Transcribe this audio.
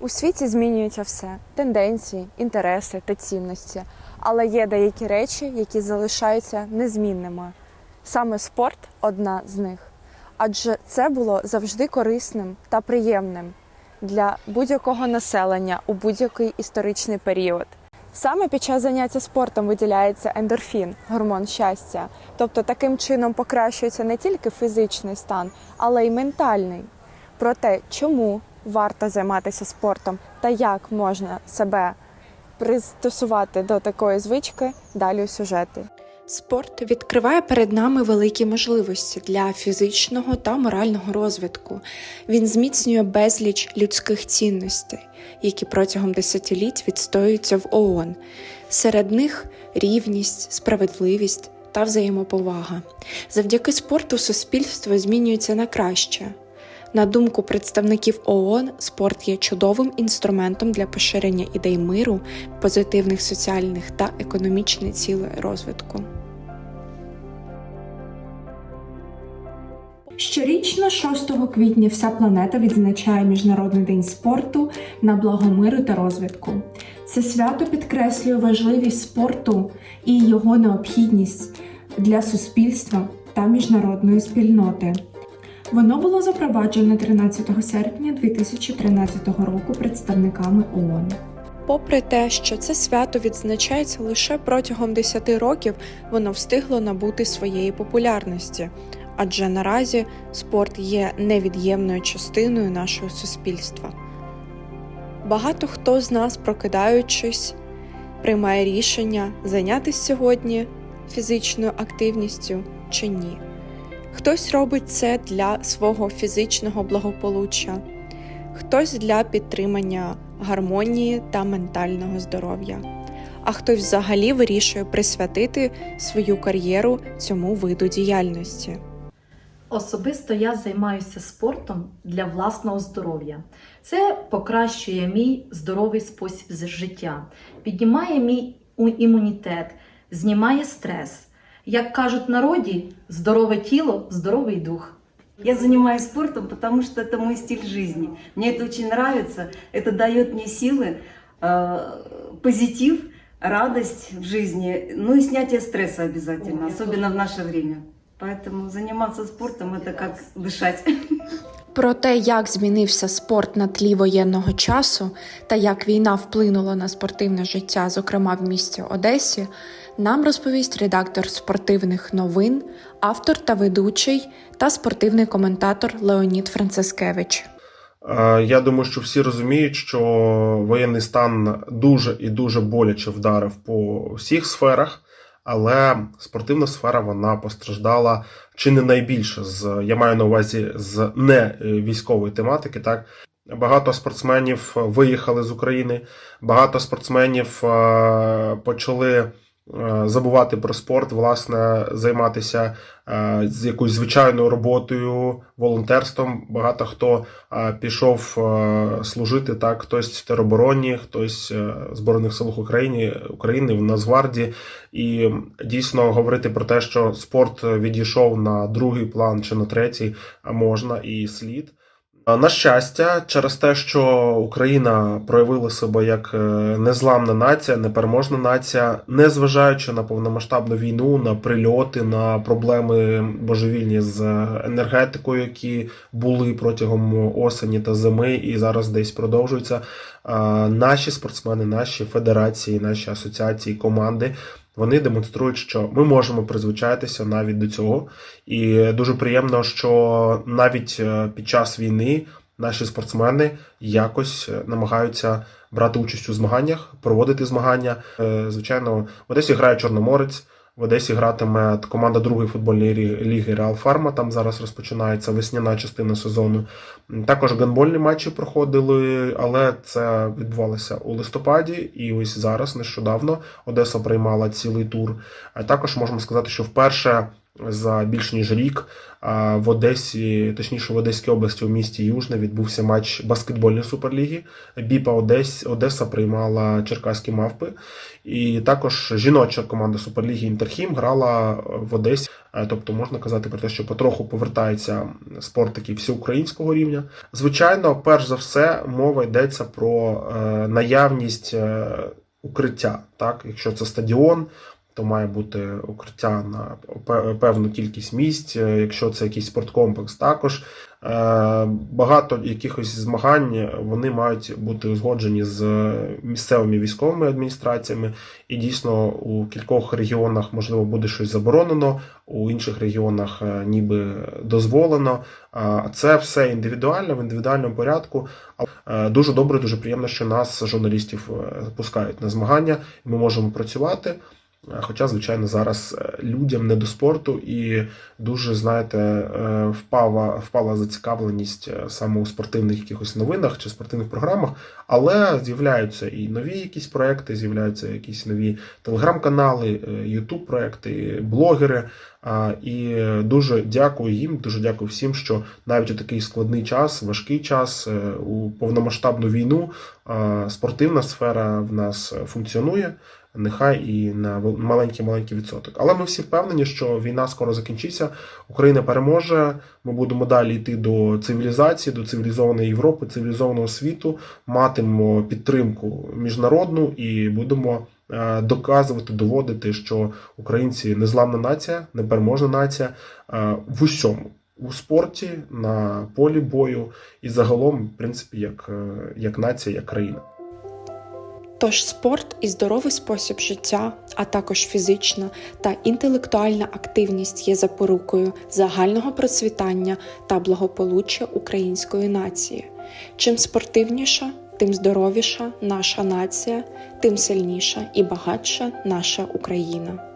У світі змінюється все: тенденції, інтереси та цінності. Але є деякі речі, які залишаються незмінними. Саме спорт одна з них. Адже це було завжди корисним та приємним для будь-якого населення у будь-який історичний період. Саме під час заняття спортом виділяється ендорфін, гормон щастя. Тобто таким чином покращується не тільки фізичний стан, але й ментальний. Про те, чому варто займатися спортом та як можна себе пристосувати до такої звички, далі у сюжеті. Спорт відкриває перед нами великі можливості для фізичного та морального розвитку. Він зміцнює безліч людських цінностей, які протягом десятиліть відстоюються в ООН. Серед них рівність, справедливість та взаємоповага. Завдяки спорту суспільство змінюється на краще. На думку представників ООН, спорт є чудовим інструментом для поширення ідей миру, позитивних соціальних та економічних цілей розвитку. Щорічно, 6 квітня, вся планета відзначає Міжнародний день спорту на благо миру та розвитку. Це свято підкреслює важливість спорту і його необхідність для суспільства та міжнародної спільноти. Воно було запроваджено 13 серпня 2013 року представниками ООН. Попри те, що це свято відзначається лише протягом 10 років, воно встигло набути своєї популярності, адже наразі спорт є невід'ємною частиною нашого суспільства. Багато хто з нас, прокидаючись, приймає рішення зайнятися сьогодні фізичною активністю чи ні. Хтось робить це для свого фізичного благополуччя, хтось для підтримання гармонії та ментального здоров'я, а хтось взагалі вирішує присвятити свою кар'єру цьому виду діяльності. Особисто я займаюся спортом для власного здоров'я. Це покращує мій здоровий спосіб життя, піднімає мій імунітет, знімає стрес. Як кажуть в народі, здорове тіло, здоровий дух. Я занимаюсь спортом, потому что это мой стиль жизни. Мне это очень нравится. Это дает мне силы, э, позитив, радость в жизни, ну и снятие стресса обязательно, особенно в наше время. Поэтому заниматься спортом это как дышать. Про те, як змінився спорт на тлі воєнного часу та як війна вплинула на спортивне життя, зокрема в місті Одесі, нам розповість редактор спортивних новин, автор та ведучий та спортивний коментатор Леонід Францискевич. Е, Я думаю, що всі розуміють, що воєнний стан дуже і дуже боляче вдарив по всіх сферах, але спортивна сфера вона постраждала чи не найбільше з я маю на увазі з не е, військової тематики. Так багато спортсменів виїхали з України, багато спортсменів е, почали. Е, Забувати про спорт, власне, займатися е, з якоюсь звичайною роботою, волонтерством. Багато хто е, пішов служити так, хтось в теробороні, хтось в Збройних силах України, України в Нацгвардії. І дійсно говорити про те, що спорт відійшов на другий план чи на третій, а можна і слід. А, На щастя, через те, що Україна проявила себе як е, незламна нація, непереможна нація, незважаючи на повномасштабну війну, на прильоти, на проблеми божевільні з енергетикою, які були протягом осені та зими, і зараз десь продовжуються. Наші спортсмени, наші федерації, наші асоціації, команди. Вони демонструють, що ми можемо призвичаїтися навіть до цього, і дуже приємно, що навіть е, під час війни наші спортсмени якось е, намагаються брати участь у змаганнях, проводити змагання. Е, Звичайно, в Одесі грає Чорноморець. В Одесі гратиме команда другої футбольної ліги Реал Фарма. Там зараз розпочинається весняна частина сезону. Також гандбольні матчі проходили, але це відбувалося у листопаді. І ось зараз нещодавно Одеса приймала цілий тур. А також можемо сказати, що вперше за більш ніж рік в Одесі, точніше в Одеській області у місті Южне відбувся матч баскетбольної суперліги. Біпа Одес, Одеса приймала черкаські мавпи. І також жіноча команда Суперліги Інтерхім грала в Одесі. Е, Тобто можна казати про те, що потроху повертається спорт такий всеукраїнського рівня. Звичайно, перш за все, мова йдеться про е, наявність е, укриття. Так, якщо це стадіон, то має бути укриття на певну кількість місць. Е, Якщо це якийсь спорткомплекс, також Е, багато якихось змагань вони мають бути узгоджені з місцевими військовими адміністраціями, і дійсно у кількох регіонах можливо буде щось заборонено, у інших регіонах е, ніби дозволено. А це все індивідуально в індивідуальному порядку. Е, Дуже добре, дуже приємно, що нас, журналістів, е, пускають на змагання, і ми можемо працювати. Е, Хоча, звичайно, зараз е, людям не до спорту і дуже, знаєте, е, впала, впала зацікавленість саме у спортивних якихось новинах чи спортивних програмах, але з'являються і нові якісь проекти, з'являються якісь нові телеграм-канали, ютуб проекти, блогери. І дуже дякую їм, дуже дякую всім, що навіть у такий складний час, важкий час, е, у повномасштабну війну спортивна сфера в нас функціонує. Нехай і на вел- маленький-маленький відсоток. Але ми всі впевнені, що війна скоро закінчиться, Україна переможе. Ми будемо далі йти до цивілізації, до цивілізованої Європи, цивілізованого світу, матимемо підтримку міжнародну і будемо доказувати, доводити, що українці незламна нація, непереможна нація е, в усьому. У спорті, на полі бою і загалом, в принципі, як, е, як нація, як країна. Тож спорт і здоровий спосіб життя, а також фізична та інтелектуальна активність є запорукою загального процвітання та благополуччя української нації. Чим спортивніша, тим здоровіша наша нація, тим сильніша і багатша наша Україна.